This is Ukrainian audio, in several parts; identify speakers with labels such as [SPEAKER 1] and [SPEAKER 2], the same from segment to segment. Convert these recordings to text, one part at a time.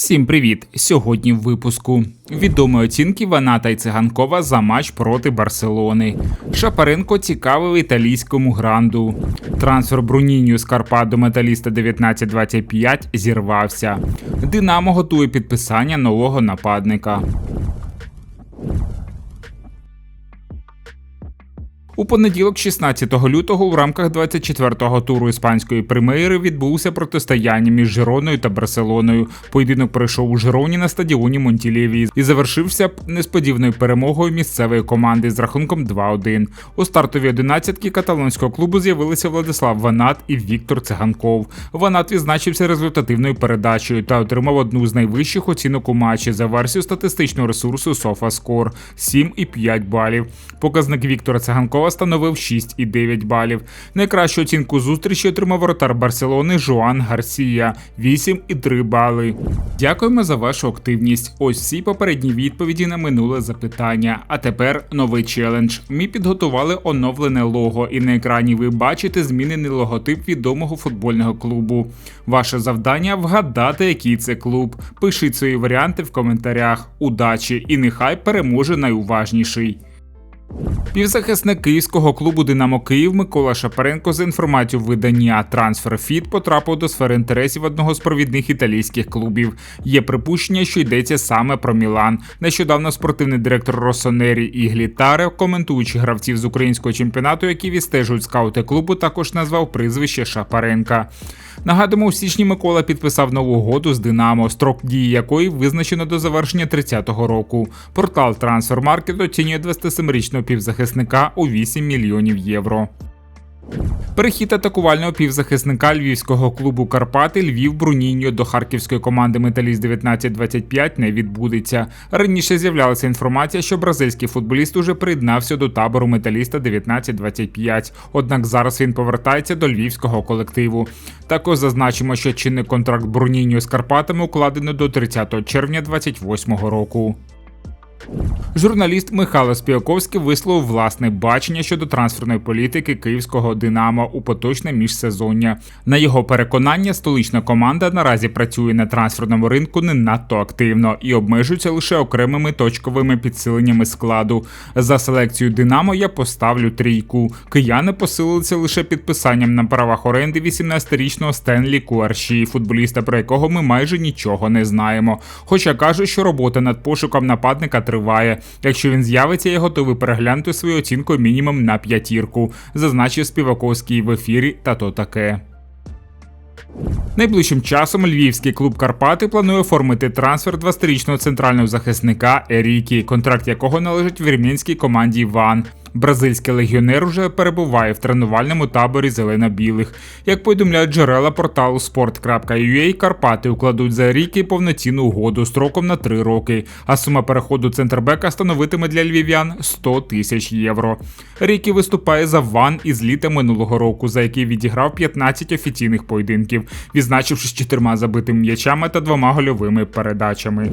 [SPEAKER 1] Всім привіт! Сьогодні в випуску відомі оцінки Ваната і Циганкова за матч проти Барселони. Шапаренко цікавив італійському гранду. Трансфер Бруніньо з Карпат до металіста 1925 зірвався. Динамо готує підписання нового нападника. У понеділок, 16 лютого, в рамках 24-го туру іспанської прем'єри відбулося протистояння між Жироною та Барселоною. Поєдинок пройшов у Жироні на стадіоні Монтілєві і завершився несподіваною перемогою місцевої команди з рахунком 2-1. У стартовій одинадцятки каталонського клубу з'явилися Владислав Ванат і Віктор Циганков. Ванат відзначився результативною передачею та отримав одну з найвищих оцінок у матчі за версію статистичного ресурсу SofaScore – 7,5 балів. Показник Віктора Циганкова становив 6,9 балів. Найкращу оцінку зустрічі отримав воротар Барселони Жуан Гарсія 8,3 бали. Дякуємо за вашу активність. Ось всі попередні відповіді на минуле запитання. А тепер новий челендж. Ми підготували оновлене лого, і на екрані ви бачите змінений логотип відомого футбольного клубу. Ваше завдання вгадати, який це клуб. Пишіть свої варіанти в коментарях. Удачі і нехай переможе найуважніший. Півзахисник київського клубу Динамо Київ Микола Шапаренко за інформацією видання Трансферфіт потрапив до сфери інтересів одного з провідних італійських клубів. Є припущення, що йдеться саме про Мілан. Нещодавно спортивний директор Росонері Іглі Таре, коментуючи гравців з українського чемпіонату, які відстежують скаути клубу, також назвав прізвище Шапаренка. Нагадуємо, у січні Микола підписав нову угоду з Динамо, строк дії якої визначено до завершення 30-го року. Портал Трансфермаркет оцінює 27-річного півзахисника у 8 мільйонів євро. Перехід атакувального півзахисника львівського клубу Карпати Львів Бруніньо до харківської команди Металіст 1925 не відбудеться. Раніше з'являлася інформація, що бразильський футболіст уже приєднався до табору металіста 1925. Однак зараз він повертається до львівського колективу. Також зазначимо, що чинний контракт Бруніньо з Карпатами укладено до 30 червня 2028 року. Журналіст Михайло Спіаковський висловив власне бачення щодо трансферної політики київського Динамо у поточне міжсезоння. На його переконання, столична команда наразі працює на трансферному ринку не надто активно і обмежується лише окремими точковими підсиленнями складу. За селекцію Динамо я поставлю трійку. Кияни посилилися лише підписанням на правах оренди 18-річного Стенлі Куарші, футболіста, про якого ми майже нічого не знаємо. Хоча кажуть, що робота над пошуком нападника триває. Якщо він з'явиться, я готовий переглянути свою оцінку мінімум на п'ятірку, зазначив Співаковський в ефірі та то таке. Найближчим часом львівський клуб Карпати планує оформити трансфер 20-річного центрального захисника Ерікі, контракт якого належить вірмінській команді Іван. Бразильський легіонер вже перебуває в тренувальному таборі зелено-білих. Як повідомляють джерела порталу sport.ua, Карпати укладуть за ріки повноцінну угоду строком на 3 роки, а сума переходу центрбека становитиме для львів'ян 100 тисяч євро. Рікі виступає за ван із літа минулого року, за який відіграв 15 офіційних поєдинків, відзначившись чотирма забитими м'ячами та двома гольовими передачами.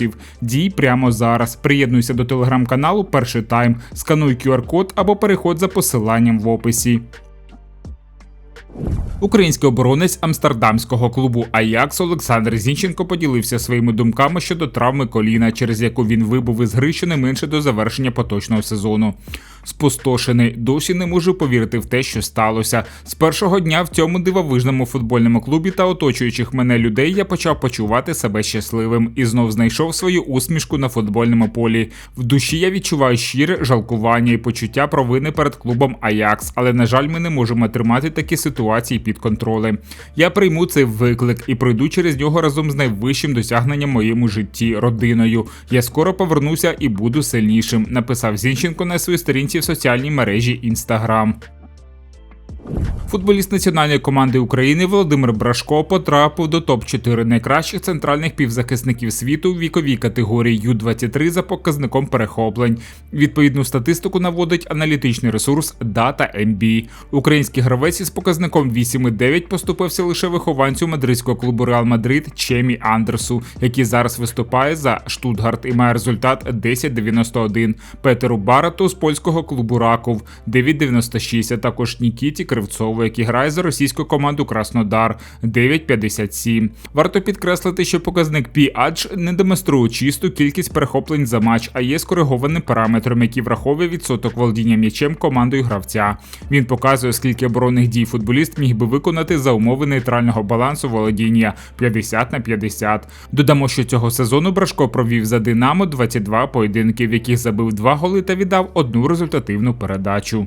[SPEAKER 1] українців. Дій прямо зараз. Приєднуйся до телеграм-каналу Перший Тайм, скануй QR-код або переходь за посиланням в описі. Український оборонець амстердамського клубу Аякс Олександр Зінченко поділився своїми думками щодо травми коліна, через яку він вибув із гри щонайменше до завершення поточного сезону. Спустошений, досі не можу повірити в те, що сталося. З першого дня в цьому дивовижному футбольному клубі та оточуючих мене людей я почав почувати себе щасливим і знов знайшов свою усмішку на футбольному полі. В душі я відчуваю щире жалкування і почуття провини перед клубом Аякс, але на жаль, ми не можемо тримати такі ситуації під контролем. Я прийму цей виклик і пройду через нього разом з найвищим досягненням моєму житті родиною. Я скоро повернуся і буду сильнішим. Написав Зінченко на своїй сторінці в соціальній мережі Instagram. Футболіст національної команди України Володимир Брашко потрапив до топ-4 найкращих центральних півзахисників світу в віковій категорії Ю-23 за показником перехоплень. Відповідну статистику наводить аналітичний ресурс Data.MB. Український гравець із показником 8,9 поступився лише вихованцю мадридського клубу Реал Мадрид Чемі Андерсу, який зараз виступає за Штутгарт і має результат 10,91. Петеру Барату з польського клубу Раков 9,96, а також Нікіті Кривцову, який грає за російську команду Краснодар 9,57. Варто підкреслити, що показник PH не демонструє чисту кількість перехоплень за матч, а є скоригованим параметром, який враховує відсоток володіння м'ячем командою гравця. Він показує, скільки оборонних дій футболіст міг би виконати за умови нейтрального балансу володіння 50 на 50. Додамо, що цього сезону Брашко провів за Динамо 22 поєдинки, в яких забив два голи та віддав одну результативну передачу.